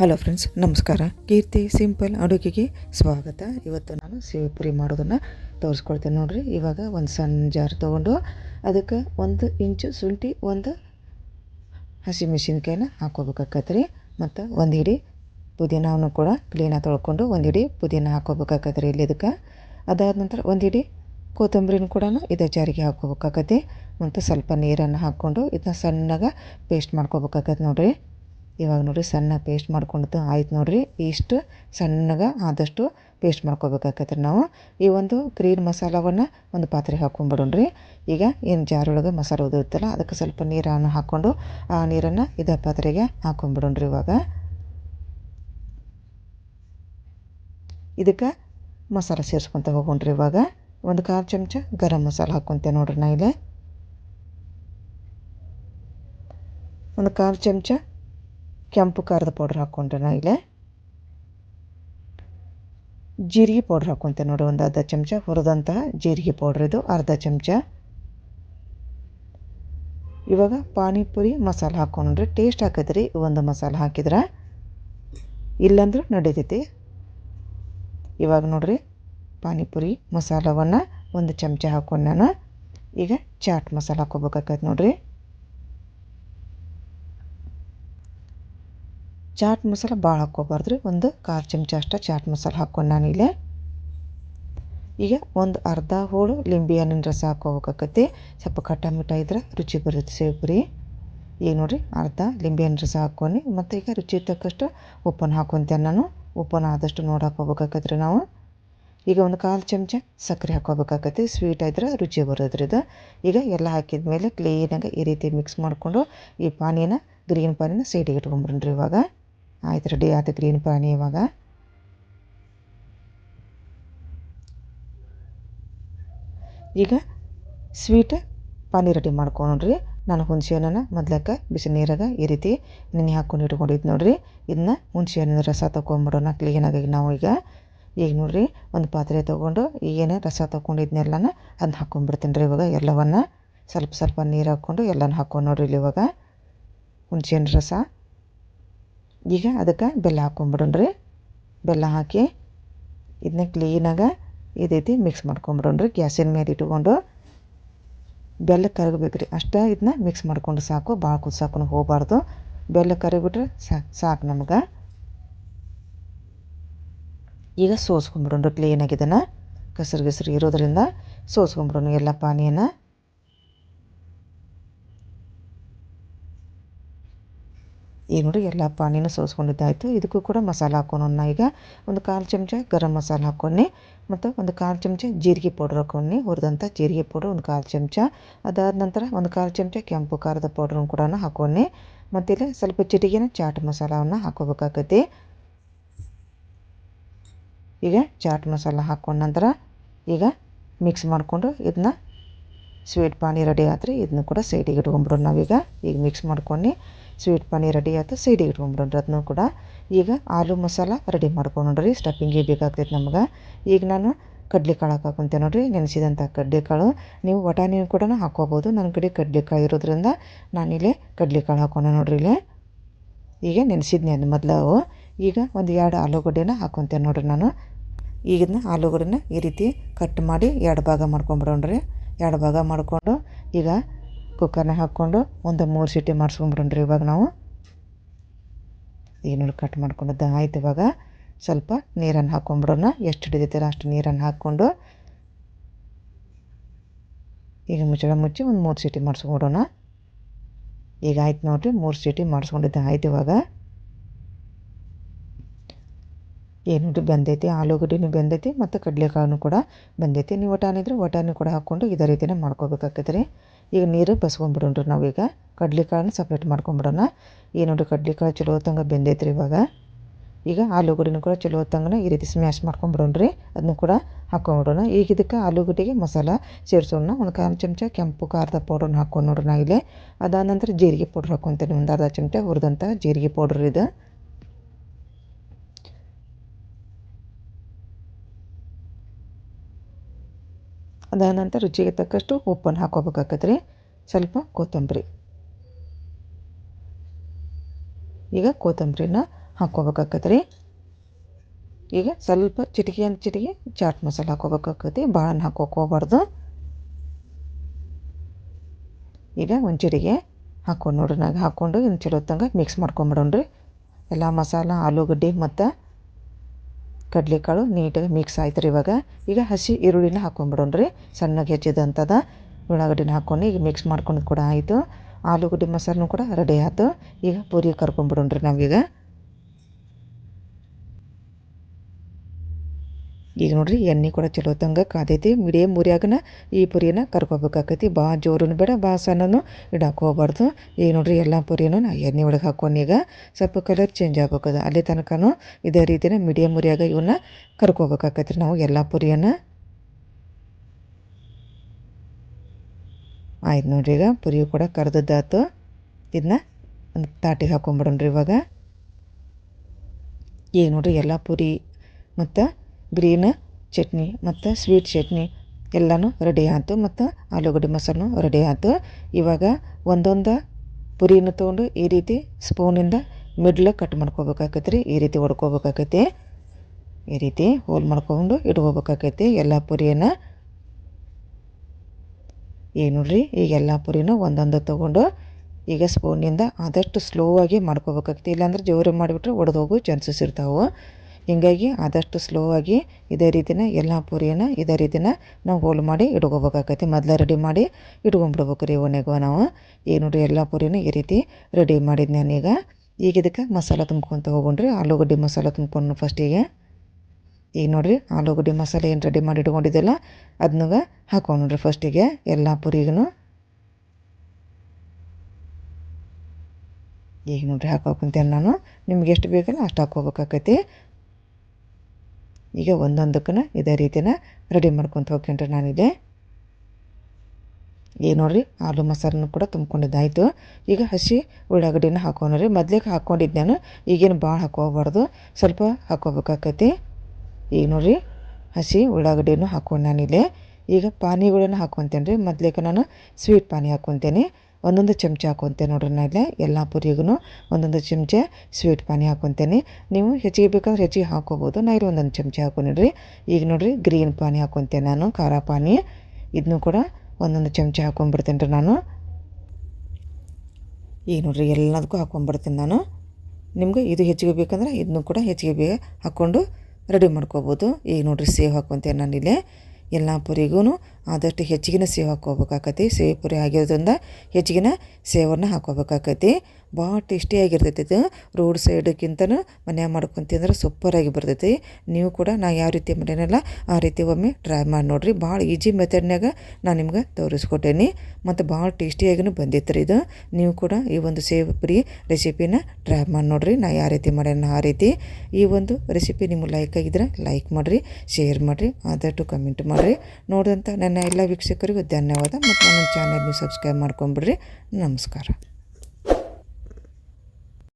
Hello friends ನಮಸ್ಕಾರ. ಕೀರ್ತಿ simple ಅಡುಗೆಗೆ ಸ್ವಾಗತ. ಇವತ್ತು ನಾನು ಸೇವ್ ಮಾಡೋದನ್ನು ತೋರಿಸ್ಕೊಳ್ತೇನೆ ನೋಡಿರಿ. ಇವಾಗ ಒಂದು ಸಣ್ಣ ಜಾರ್ ತೊಗೊಂಡು ಅದಕ್ಕೆ ಒಂದು ಇಂಚು ಶುಂಠಿ, ಒಂದು ಹಸಿಮೆಣಸಿನ್ಕಾಯಿನ ಹಾಕೋಬೇಕಾಕತ್ತೆ ರೀ ಮತ್ತು ಒಂದು ಹಿಡಿ ಪುದೀನವನ್ನು ಕೂಡ ಕ್ಲೀನಾಗಿ ತೊಳ್ಕೊಂಡು ಒಂದು ಹಿಡಿ ಪುದೀನ ಹಾಕೋಬೇಕಾಕತ್ತೆ ರೀ ಇಲ್ಲಿ ಇದಕ್ಕೆ. ಅದಾದ ನಂತರ ಒಂದು ಹಿಡಿ ಕೊತ್ತಂಬರಿನ ಕೂಡ ಇದೇ ಜಾರಿಗೆ ಹಾಕೋಬೇಕಾಗತ್ತೆ ಮತ್ತು ಸ್ವಲ್ಪ ನೀರನ್ನು ಹಾಕ್ಕೊಂಡು ಇದನ್ನ ಸಣ್ಣಗೆ ಪೇಸ್ಟ್ ಮಾಡ್ಕೋಬೇಕಾಗತ್ತೆ ನೋಡಿರಿ. ಇವಾಗ ನೋಡಿರಿ ಸಣ್ಣ ಪೇಸ್ಟ್ ಮಾಡ್ಕೊಂಡಿದ್ದು ಆಯ್ತು ನೋಡಿರಿ. ಇಷ್ಟು ಸಣ್ಣಗೆ ಆದಷ್ಟು ಪೇಸ್ಟ್ ಮಾಡ್ಕೋಬೇಕಾಗತ್ತೆ ನಾವು. ಈ ಒಂದು ಗ್ರೀನ್ ಮಸಾಲವನ್ನು ಒಂದು ಪಾತ್ರೆಗೆ ಹಾಕ್ಕೊಂಬಿಡೋಣ್ರಿ ಈಗ ಏನು ಜಾರೊಳಗೆ ಮಸಾಲೆ ಉದಿರುತ್ತಲ್ಲ, ಅದಕ್ಕೆ ಸ್ವಲ್ಪ ನೀರನ್ನು ಹಾಕ್ಕೊಂಡು ಆ ನೀರನ್ನು ಇದೇ ಪಾತ್ರೆಗೆ ರೀ ಇವಾಗ. ಇದಕ್ಕೆ ಮಸಾಲೆ ಸೇರಿಸ್ಕೊತ ಹೋಗೋಣ್ರಿ ಇವಾಗ. ಒಂದು ಕಾಲು ಚಮಚ ಗರಂ ಮಸಾಲೆ ಹಾಕ್ಕೊತೆ ನೋಡ್ರಿ ನಾ ಇಲ್ಲಿ. ಒಂದು ಕಾಲು ಚಮಚ ಕೆಂಪು ಖಾರದ ಪೌಡ್ರ್ ಹಾಕ್ಕೊಂಡ್ರೆ ನಾ ಇಲ್ಲೇ. ಜೀರಿಗೆ ಪೌಡ್ರ್ ಹಾಕ್ಕೊತೆ ನೋಡಿ, ಒಂದು ಅರ್ಧ ಚಮಚ. ಹುರಿದಂತಹ ಜೀರಿಗೆ ಪೌಡ್ರ್ ಇದು, ಅರ್ಧ ಚಮಚ. ಇವಾಗ ಪಾನಿಪುರಿ ಮಸಾಲೆ ಹಾಕ್ಕೊಂಡ್ರೆ ಟೇಸ್ಟ್ ಹಾಕಿದ್ರಿ, ಒಂದು ಮಸಾಲೆ ಹಾಕಿದ್ರೆ ಇಲ್ಲಂದ್ರೂ ನಡೀತೈತಿ. ಇವಾಗ ನೋಡ್ರಿ, ಪಾನಿಪುರಿ ಮಸಾಲವನ್ನು ಒಂದು ಚಮಚ ಹಾಕ್ಕೊಂಡು ನಾನು ಈಗ ಚಾಟ್ ಮಸಾಲೆ ಹಾಕ್ಕೋಬೇಕಾಗತ್ತೆ ನೋಡ್ರಿ. ಚಾಟ್ ಮಸಾಲ ಭಾಳ ಹಾಕ್ಕೋಬಾರ್ದು ರೀ ಒಂದು ಕಾಲು ಚಮಚ ಅಷ್ಟು ಚಾಟ್ ಮಸಾಲ ಹಾಕ್ಕೊಂಡು ನಾನಿಲ್ಲಿ ಈಗ ಒಂದು ಅರ್ಧ ಹೋಳು ಲಿಂಬೆ ಹಣ್ಣಿನ ರಸ ಹಾಕ್ಕೋಬೇಕಾಕತಿ ಸ್ವಲ್ಪ ಖಟ್ಟ ಇದ್ರೆ ರುಚಿ ಬರುತ್ತೆ ಸೇವ್ಪುರಿ. ಈಗ ನೋಡಿರಿ ಅರ್ಧ ಲಿಂಬೆ ಹಣ್ಣು ರಸ ಹಾಕ್ಕೊಂಡು, ಮತ್ತು ಈಗ ರುಚಿ ತಕ್ಕಷ್ಟು ಉಪ್ಪನ್ನು ಹಾಕ್ಕೊತೇನೆ ನಾನು. ಉಪ್ಪನ್ನು ಆದಷ್ಟು ನೋಡಿ ಹಾಕ್ಕೋಬೇಕಾಕತ್ರಿ ನಾವು. ಈಗ ಒಂದು ಕಾಲು ಚಮಚ ಸಕ್ಕರೆ ಹಾಕ್ಕೋಬೇಕಾಕತಿ ಸ್ವೀಟ್ ಇದ್ರೆ ರುಚಿ ಬರೋದ್ರಿ ಇದು. ಈಗ ಎಲ್ಲ ಹಾಕಿದ ಮೇಲೆ ಕ್ಲೀನಾಗಿ ಈ ರೀತಿ ಮಿಕ್ಸ್ ಮಾಡಿಕೊಂಡು ಈ ಪಾನಿನ ಗ್ರೀನ್ ಪಾನಿನ ಸೈಡಿಗೆ ಇಟ್ಕೊಂಬಿಡ್ರಿ ಇವಾಗ. ಆಯ್ತು ರೆಡಿ ಆಯ್ತು ಗ್ರೀನ್ ಪಾನಿ ಇವಾಗ. ಈಗ ಸ್ವೀಟ್ ಪಾನಿ ರೆಡಿ ಮಾಡ್ಕೊಂಡ್ರಿ ನಾನು ಹುಣಸೆ ಹಣ್ಣನ್ನು ಮೊದ್ಲಕ್ಕೆ ಬಿಸಿ ನೀರಾಗ ಈ ರೀತಿ ನೆನೆ ಹಾಕ್ಕೊಂಡು ಇಟ್ಕೊಂಡಿದ್ದು ನೋಡಿರಿ. ಇದನ್ನ ಹುಣಸೆ ಹಣ್ಣಿನ ರಸ ತೊಗೊಂಬಿಡೋಣ ಕ್ಲೀನಾಗಿ ನಾವು ಈಗ. ಈಗ ನೋಡಿರಿ, ಒಂದು ಪಾತ್ರೆ ತೊಗೊಂಡು ಈಗೇನು ರಸ ತೊಗೊಂಡಿದ್ನೆಲ್ಲನ ಅದನ್ನ ಹಾಕ್ಕೊಂಡ್ಬಿಡ್ತೀನಿ ರೀ ಇವಾಗ ಎಲ್ಲವನ್ನು. ಸ್ವಲ್ಪ ಸ್ವಲ್ಪ ನೀರು ಹಾಕ್ಕೊಂಡು ಎಲ್ಲನೂ ಹಾಕ್ಕೊಂಡು ನೋಡ್ರಿ ಇಲ್ಲಿ ಇವಾಗ. ಹುಣಸೆ ಹಣ್ಣು ರಸ. ಈಗ ಅದಕ್ಕೆ ಬೆಲ್ಲ ಹಾಕ್ಕೊಂಬಿಡೋಣ್ರಿ ಬೆಲ್ಲ ಹಾಕಿ ಇದನ್ನ ಕ್ಲೀನಾಗ ಈ ರೀತಿ ಮಿಕ್ಸ್ ಮಾಡ್ಕೊಂಬಿಡೋಣ್ರಿ. ಗ್ಯಾಸಿನ ಮೇಲೆ ಇಟ್ಕೊಂಡು ಬೆಲ್ಲ ಕರಗಬೇಕು ರೀ ಅಷ್ಟೇ ಇದನ್ನ ಮಿಕ್ಸ್ ಮಾಡ್ಕೊಂಡು ಸಾಕು ಭಾಳ ಕುದಿಸಾಕು ಹೋಗಬಾರ್ದು. ಬೆಲ್ಲ ಕರಗಿಬಿಟ್ರೆ ಸಾಕು ಸಾಕು ನಮ್ಗೆ. ಈಗ ಸೋಸ್ಕೊಂಬಿಡೋಣ್ರಿ ಕ್ಲೀನಾಗಿ ಇದನ್ನು. ಕಸರು ಗಿಸರು ಇರೋದ್ರಿಂದ ಸೋಸ್ಕೊಂಬಿಡೋಣ ಎಲ್ಲ ಪಾನಿಯನ್ನು ಈಗ ನೋಡಿ ಎಲ್ಲ ಪಾನಿನೂ ಸೋಸ್ಕೊಂಡಿದ್ದಾಯಿತು. ಇದಕ್ಕೂ ಕೂಡ ಮಸಾಲೆ ಹಾಕೋಣ ಈಗ ಒಂದು ಕಾಲು ಚಮಚ ಗರಂ ಮಸಾಲೆ ಹಾಕ್ಕೊಂಡು ಮತ್ತು ಒಂದು ಕಾಲು ಚಮಚ ಜೀರಿಗೆ ಪೌಡ್ರ್ ಹಾಕ್ಕೊಂಡು ಹುರಿದಂಥ ಜೀರಿಗೆ ಪೌಡ್ರ್ ಒಂದು ಕಾಲು ಚಮಚ. ಅದಾದ ನಂತರ ಒಂದು ಕಾಲು ಚಮಚ ಕೆಂಪು ಖಾರದ ಪೌಡ್ರನ್ನು ಕೂಡ ಹಾಕ್ಕೊಂಡು ಮತ್ತು ಇಲ್ಲಿ ಸ್ವಲ್ಪ ಚಿಟಿಗೆನ ಚಾಟ್ ಮಸಾಲವನ್ನು ಹಾಕೋಬೇಕಾಗತ್ತೆ. ಈಗ ಚಾಟ್ ಮಸಾಲ ಹಾಕೊಂಡ ನಂತರ ಈಗ ಮಿಕ್ಸ್ ಮಾಡಿಕೊಂಡು ಇದನ್ನ ಸ್ವೀಟ್ ಪಾನಿ ರೆಡಿ ಆತ್ರಿ ಇದನ್ನು ಕೂಡ ಸೈಡಿಗೆ ಇಟ್ಕೊಂಬಿಡೋಣ ನಾವೀಗ. ಈಗ ಮಿಕ್ಸ್ ಮಾಡ್ಕೊಂಡು ಸ್ವೀಟ್ ಪಾನಿ ರೆಡಿ ಆಯ್ತು ಸೈಡಿಗೆ ಇಟ್ಕೊಂಬಿಡೋಣ್ರಿ ಅದನ್ನು ಕೂಡ. ಈಗ ಆಲೂ ಮಸಾಲ ರೆಡಿ ಮಾಡ್ಕೊಂಡ್ರಿ ಸ್ಟಫಿಂಗಿಗೆ ಬೇಕಾಗ್ತೈತೆ ನಮ್ಗೆ. ಈಗ ನಾನು ಕಡ್ಲೆಕಾಳು ಹಾಕೋಂತೆ ನೋಡಿರಿ ನೆನೆಸಿದಂಥ ಕಡ್ಲೆಕಾಳು. ನೀವು ವಟಾಣಿನ ಕೂಡ ಹಾಕ್ಕೋಬೋದು. ನನ್ನ ಕಡೆ ಕಡ್ಲೆಕಾಳು ಇರೋದ್ರಿಂದ ನಾನಿಲ್ಲಿ ಕಡ್ಲೆಕಾಳು ಹಾಕೋಣ ನೋಡ್ರಿ ಇಲ್ಲಿ. ಈಗ ನೆನೆಸಿದ್ನಿ ಅದು ಮೊದಲು ಈಗ ಒಂದು ಎರಡು ಆಲೂಗಡ್ಡೆನ ಹಾಕೊತೇನೆ ನೋಡ್ರಿ ನಾನು. ಈಗಿನ ಆಲೂಗಡ್ಡೆನ ಈ ರೀತಿ ಕಟ್ ಮಾಡಿ ಎರಡು ಭಾಗ ಮಾಡ್ಕೊಂಬಿಡೋಣ್ರಿ ಎರಡು ಭಾಗ ಮಾಡಿಕೊಂಡು ಈಗ ಕುಕ್ಕರ್ನ ಹಾಕ್ಕೊಂಡು ಒಂದು ಮೂರು ಸೀಟಿ ಮಾಡಿಸ್ಕೊಂಬಿಡೋಣ್ರಿ ಇವಾಗ ನಾವು. ಈಗ ಕಟ್ ಮಾಡ್ಕೊಂಡದ್ದು. ಆಯ್ತು ಇವಾಗ ಸ್ವಲ್ಪ ನೀರನ್ನು ಹಾಕ್ಕೊಂಬಿಡೋಣ ಎಷ್ಟು ಹಿಡಿದೈತಲ್ಲ ಅಷ್ಟು ನೀರನ್ನು ಹಾಕ್ಕೊಂಡು ಈಗ ಮುಚ್ಚಳ ಮುಚ್ಚಿ ಒಂದು ಮೂರು ಸೀಟಿ ಮಾಡಿಸ್ಕೊಂಬಿಡೋಣ ಈಗ ಆಯ್ತು ನೋಡಿರಿ ಮೂರು ಸೀಟಿ ಮಾಡಿಸ್ಕೊಂಡಿದ್ದೆ. ಆಯ್ತು ಇವಾಗ ಏನು ಬೆಂದೈತಿ, ಆಲೂಗಡ್ಡೆನೂ ಬೆಂದೈತಿ ಮತ್ತು ಕಡಲೆಕಾಳು ಕೂಡ ಬೆಂದೈತಿ. ನೀವು ಇದ್ರೆ ಒಟಾನಿ ಕೂಡ ಹಾಕ್ಕೊಂಡು ಇದೇ ರೀತಿನೇ ಮಾಡ್ಕೋಬೇಕಾಗ್ತದೆ ರೀ. ಈಗ ನೀರು ಬಸ್ಕೊಂಬಿಡೋಣ್ರಿ ನಾವೀಗ. ಕಡಲೆಕಾಳನ್ನ ಸಪ್ರೇಟ್ ಮಾಡ್ಕೊಂಬಿಡೋಣ ಏನು ನೋಡಿರಿ ಕಡ್ಲೆಕಾಳು ಚಲೋ ಹೊತ್ತಂಗೆ ಬೆಂದೈತೆ ರೀ ಇವಾಗ. ಈಗ ಆಲೂಗಡ್ಡೆನೂ ಕೂಡ ಚಲೋ ಹೊತ್ತಂಗೆ ಈ ರೀತಿ ಸ್ಮ್ಯಾಶ್ ಮಾಡ್ಕೊಂಬಿಡೋಣ್ರಿ ಅದನ್ನು ಕೂಡ ಹಾಕ್ಕೊಂಬಿಡೋಣ ಈಗ ಇದಕ್ಕೆ ಆಲೂಗಡ್ಡೆಗೆ ಮಸಾಲ ಸೇರಿಸೋಣ ಒಂದು ಕಾಲು ಚಮಚ ಕೆಂಪು ಖಾರದ ಪೌಡ್ರನ್ನ ಹಾಕ್ಕೊಂಡು ನೋಡ್ರಿ ನಾ ಇಲ್ಲಿ. ಅದಾದ ನಂತರ ಜೀರಿಗೆ ಪೌಡ್ರ್ ಹಾಕ್ಕೊತೇನೆ ಒಂದು ಅರ್ಧ ಚಮಚ ಹುರಿದಂಥ ಜೀರಿಗೆ ಪೌಡ್ರ್ ಇದು. ಅದಾದ ನಂತರ ರುಚಿಗೆ ತಕ್ಕಷ್ಟು ಉಪ್ಪನ್ನು ಹಾಕ್ಕೋಬೇಕಾಗತ್ತೆ ರೀ ಸ್ವಲ್ಪ ಕೊತ್ತಂಬರಿ. ಈಗ ಕೊತ್ತಂಬರಿನ ಹಾಕೋಬೇಕಾಗತ್ತೆ ರೀ ಈಗ ಸ್ವಲ್ಪ ಚಿಟಿಕೆ ಅಂತ ಚಿಟಿಕೆ ಚಾಟ್ ಮಸಾಲ ಹಾಕೋಬೇಕಾಗತ್ತೆ ಭಾಳ ಹಾಕೋಕೆ ಹೋಗ್ಬಾರ್ದು ಈಗ ಒಂದು ಚಿಟಿಕೆ ಹಾಕ್ಕೊಂಡು ನೋಡ್ರಿ. ನಾಗ ಹಾಕ್ಕೊಂಡು ಇನ್ನು ಚಲೋ ತಂಗ ಮಿಕ್ಸ್ ಮಾಡ್ಕೊಂಬಿಡೋಣ್ರಿ. ಎಲ್ಲ ಮಸಾಲ, ಆಲೂಗಡ್ಡೆ ಮತ್ತು ಕಡಲೆಕಾಳು ನೀಟಾಗಿ ಮಿಕ್ಸ್ ಆಯ್ತು ರೀ ಇವಾಗ. ಈಗ ಹಸಿ ಈರುಳ್ಳಿನ ಹಾಕ್ಕೊಂಬಿಡೋಣ್ರಿ ಸಣ್ಣಗೆ ಹೆಚ್ಚಿದಂಥದ ಉಳ್ಳಾಗಡ್ಡಿನ ಹಾಕ್ಕೊಂಡು ಈಗ ಮಿಕ್ಸ್ ಮಾಡ್ಕೊಂಡು ಕೂಡ ಆಯಿತು. ಆಲೂಗಡ್ಡೆ ಮೊಸರನ್ನು ಕೂಡ ರೆಡಿ ಆಯ್ತು. ಈಗ ಪೂರಿ ಕರ್ಕೊಂಬಿಡೋಣ್ರಿ ನಾವೀಗ. ಈಗ ನೋಡ್ರಿ, ಎಣ್ಣೆ ಕೂಡ ಚಲೋ ತಂಗ ಕಾದೈತಿ. ಮೀಡಿಯಮ್ ಉರಿಯಾಗನ ಈ ಪುರಿನ ಕರ್ಕೋಬೇಕಾಕೈತಿ. ಭಾಳ ಜೋರನ್ನು ಬೇಡ ಭಾಳ ಸಣ್ಣನು ಇಡಕ್ಕೆ ಹೋಗ್ಬಾರ್ದು. ಈಗ ನೋಡ್ರಿ, ಎಲ್ಲ ಪುರಿನೂ ನಾ ಎಣ್ಣೆ ಒಳಗೆ ಹಾಕೊಂಡು ಈಗ ಸ್ವಲ್ಪ ಕಲರ್ ಚೇಂಜ್ ಆಗ್ಬೇಕದ. ಅಲ್ಲಿ ತನಕನೂ ಇದೇ ರೀತಿನ ಮೀಡಿಯಮ್ ಉರಿಯಾಗ ಇವನ್ನ ಕರ್ಕೋಬೇಕಾಕೈತಿ ನಾವು ಎಲ್ಲ ಪುರಿಯನ್ನು. ಆಯ್ತು ನೋಡ್ರಿ ಈಗ ಪುರಿ ಕೂಡ ಕರೆದದ್ದಾತು. ಇದನ್ನ ಒಂದು ತಾಟಿಗೆ ಹಾಕೊಂಬಿಡೋಣ್ರಿ ಇವಾಗ. ಈಗ ನೋಡ್ರಿ, ಎಲ್ಲ ಪುರಿ ಮತ್ತು ಗ್ರೀನ್ ಚಟ್ನಿ ಮತ್ತು ಸ್ವೀಟ್ ಚಟ್ನಿ ಎಲ್ಲನೂ ರೆಡಿ ಆಯ್ತು ಮತ್ತು ಆಲೂಗಡ್ಡೆ ಮಸಾಲೂ ರೆಡಿ ಆಯ್ತು. ಇವಾಗ ಒಂದೊಂದು ಪುರಿನ ತೊಗೊಂಡು ಈ ರೀತಿ ಸ್ಪೂನಿಂದ ಮಿಡ್ಲ್ ಕಟ್ ಮಾಡ್ಕೊಬೇಕಾಗತ್ತೆ ರೀ, ಈ ರೀತಿ ಹೊಡ್ಕೋಬೇಕಾಕೈತಿ ಈ ರೀತಿ ಹೋಲ್ ಮಾಡ್ಕೊಂಡು ಇಟ್ಕೋಬೇಕಾಕೈತಿ ಎಲ್ಲ ಪುರಿಯನ್ನು ಏನು ನೋಡ್ರಿ ಈಗ ಎಲ್ಲ ಪುರಿನೂ ಒಂದೊಂದು ತೊಗೊಂಡು ಈಗ ಸ್ಪೂನಿಂದ ಆದಷ್ಟು ಸ್ಲೋ ಆಗಿ ಮಾಡ್ಕೋಬೇಕಾಗ್ತಿ ಇಲ್ಲಾಂದ್ರೆ ಜೋರು ಮಾಡಿಬಿಟ್ರೆ ಒಡೆದೋಗೋ ಚಾನ್ಸಸ್ ಇರ್ತಾವೆ. ಹೀಗಾಗಿ ಆದಷ್ಟು ಸ್ಲೋ ಆಗಿ ಇದೇ ರೀತಿನ ಎಲ್ಲ ಪೂರಿನ ಇದೇ ರೀತಿನ ನಾವು ಹೋಲ್ ಮಾಡಿ ಇಟ್ಕೋಬೇಕಾಕೈತಿ ಮೊದಲೇ ರೆಡಿ ಮಾಡಿ ಇಟ್ಕೊಂಡ್ಬಿಡ್ಬೇಕು ರೀ ಒನೆಗೋ ನಾವು. ಈಗ ನೋಡಿರಿ ಎಲ್ಲ ಪೂರಿನ ಈ ರೀತಿ ರೆಡಿ ಮಾಡಿದ್ದು ನಾನೀಗ ಈಗ ಇದಕ್ಕೆ ಮಸಾಲೆ ತುಂಬ್ಕೊತ ಹೋಗೋಣ್ರಿ ಆಲೂಗಡ್ಡೆ ಮಸಾಲೆ ತುಂಬ್ಕೊಂಡು ಫಸ್ಟಿಗೆ ಈಗ. ನೋಡಿರಿ ಆಲೂಗಡ್ಡೆ ಮಸಾಲೆ ಏನು ರೆಡಿ ಮಾಡಿ ಇಟ್ಕೊಂಡಿದ್ದೆಲ್ಲ ಅದನ್ನಾಗ ಹಾಕೊಂಡು ನೋಡ್ರಿ ಫಸ್ಟಿಗೆ ಎಲ್ಲ ಪುರಿಗೂ ಈಗ ನೋಡ್ರಿ ಹಾಕೋಕಂತೇನೆ ನಾನು. ನಿಮ್ಗೆ ಎಷ್ಟು ಬೇಕಲ್ಲ ಅಷ್ಟು ಹಾಕೋಬೇಕಾಕೈತಿ ಈಗ ಒಂದೊಂದಕ್ಕೂ ಇದೇ ರೀತಿನ ರೆಡಿ ಮಾಡ್ಕೊತ ಹೋಗ್ಕೊಂಡ್ರೆ ನಾನಿದೆ. ಈಗ ನೋಡಿರಿ ಆಲೂ ಮಸಾಲನು ಕೂಡ ತುಂಬಿಕೊಂಡಿದ್ದಾಯಿತು. ಈಗ ಹಸಿ ಉಳ್ಳಾಗಡ್ಡಿನ ಹಾಕೊಂಡ್ರಿ ಮೊದ್ಲಿಗೆ ಹಾಕ್ಕೊಂಡಿದ್ದು ನಾನು ಈಗೇನು ಭಾಳ ಹಾಕೋಬಾರ್ದು. ಸ್ವಲ್ಪ ಹಾಕೋಬೇಕಾಕೈತಿ. ಈಗ ನೋಡಿರಿ, ಹಸಿ ಉಳ್ಳಾಗಡ್ಡಿನೂ ಹಾಕೊಂಡು ನಾನಿಲ್ಲೇ ಈಗ ಪಾನಿಗಳನ್ನು ಹಾಕ್ಕೊತೇನೆ ರೀ ಮೊದ್ಲಿಗೆ ನಾನು ಸ್ವೀಟ್ ಪಾನಿ ಹಾಕ್ಕೊತೇನೆ ಒಂದೊಂದು ಚಮಚ ಹಾಕೊಂತೆ ನೋಡ್ರಿ ನಾನು ಇಲ್ಲೇ, ಎಲ್ಲ ಪುರಿಗೂ ಒಂದೊಂದು ಚಮಚ ಸ್ವೀಟ್ ಪಾನಿ ಹಾಕೊತೇನೆ. ನೀವು ಹೆಚ್ಚಿಗೆ ಬೇಕಂದ್ರೆ ಹೆಚ್ಚಿಗೆ ಹಾಕೋಬೋದು, ನಾ ಇಲ್ಲಿ ಒಂದೊಂದು ಚಮಚ ಹಾಕೊಂಡಿರಿ ಈಗ ನೋಡಿರಿ ಗ್ರೀನ್ ಪಾನಿ ಹಾಕೊತೇನೆ ನಾನು, ಖಾರ ಪಾನಿ. ಇದನ್ನು ಕೂಡ ಒಂದೊಂದು ಚಮಚ ಹಾಕೊಂಡ್ಬಿಡ್ತೇನೆ ರೀ ನಾನು. ಈಗ ನೋಡಿರಿ ಎಲ್ಲದಕ್ಕೂ ಹಾಕೊಂಡ್ಬಿಡ್ತೀನಿ ನಾನು. ನಿಮ್ಗೆ ಇದು ಹೆಚ್ಚಿಗೆ ಬೇಕಂದ್ರೆ ಇದನ್ನು ಕೂಡ ಹೆಚ್ಚಿಗೆ ಬೇಗ ಹಾಕ್ಕೊಂಡು ರೆಡಿ ಮಾಡ್ಕೋಬೋದು. ಈಗ ನೋಡಿರಿ ಸೇವ್ ನಾನು ನಾನಿಲ್ಲಿ ಎಲ್ಲ ಪುರಿಗೂ ಆದಷ್ಟು ಹೆಚ್ಚಿಗೆ ಸೇವ್ ಹಾಕ್ಕೋಬೇಕಾಕತಿ ಸೇವಿ ಪುರಿ ಆಗಿರೋದ್ರಿಂದ ಹೆಚ್ಚಿಗೆ ಸೇವನ್ನು ಹಾಕ್ಕೋಬೇಕಾಕತಿ ಭಾಳ ಟೇಸ್ಟಿಯಾಗಿರ್ತೈತಿ ಇದು. ರೋಡ್ ಸೈಡ್ಗಿಂತನೂ ಮನ್ಯಾಗ ಮಾಡ್ಕೊಂಡು ತಿಂದ್ರೆ ಸೂಪರಾಗಿ ಬರ್ತೈತಿ. ನೀವು ಕೂಡ ನಾ ಯಾವ ರೀತಿ ಮಾಡ್ಯಾನಲ್ಲ ಆ ರೀತಿ ಒಮ್ಮೆ ಟ್ರೈ ಮಾಡಿ ನೋಡಿರಿ. ಭಾಳ ಈಜಿ ಮೆಥಡ್ನಾಗ ನಾನು ನಿಮ್ಗೆ ತೋರಿಸ್ಕೊಟ್ಟೇನಿ. ಮತ್ತು ಭಾಳ ಟೇಸ್ಟಿಯಾಗಿನೂ ಬಂದಿತ್ತು ರೀ ಇದು. ನೀವು ಕೂಡ ಈ ಒಂದು ಸೇವ್ ಪುರಿ ರೆಸಿಪಿನ ಟ್ರೈ ಮಾಡಿ ನೋಡಿರಿ. ನಾ ಯಾವ ರೀತಿ ಮಾಡ್ಯಾನ ಆ ರೀತಿ. ಈ ಒಂದು ರೆಸಿಪಿ ನಿಮ್ಗೆ ಲೈಕ್ ಆಗಿದ್ರೆ ಲೈಕ್ ಮಾಡಿರಿ ಶೇರ್ ಮಾಡಿರಿ, ಆದಷ್ಟು ಕಮೆಂಟ್ ಮಾಡಿರಿ. ನೋಡಿದಂಥ ನನ್ನ ಎಲ್ಲ ವೀಕ್ಷಕರಿಗೂ ಧನ್ಯವಾದ. ಮತ್ತು ನನ್ನ ಚಾನಲ್ನ ಸಬ್ಸ್ಕ್ರೈಬ್ ಮಾಡ್ಕೊಂಬಿಡ್ರಿ. ನಮಸ್ಕಾರ.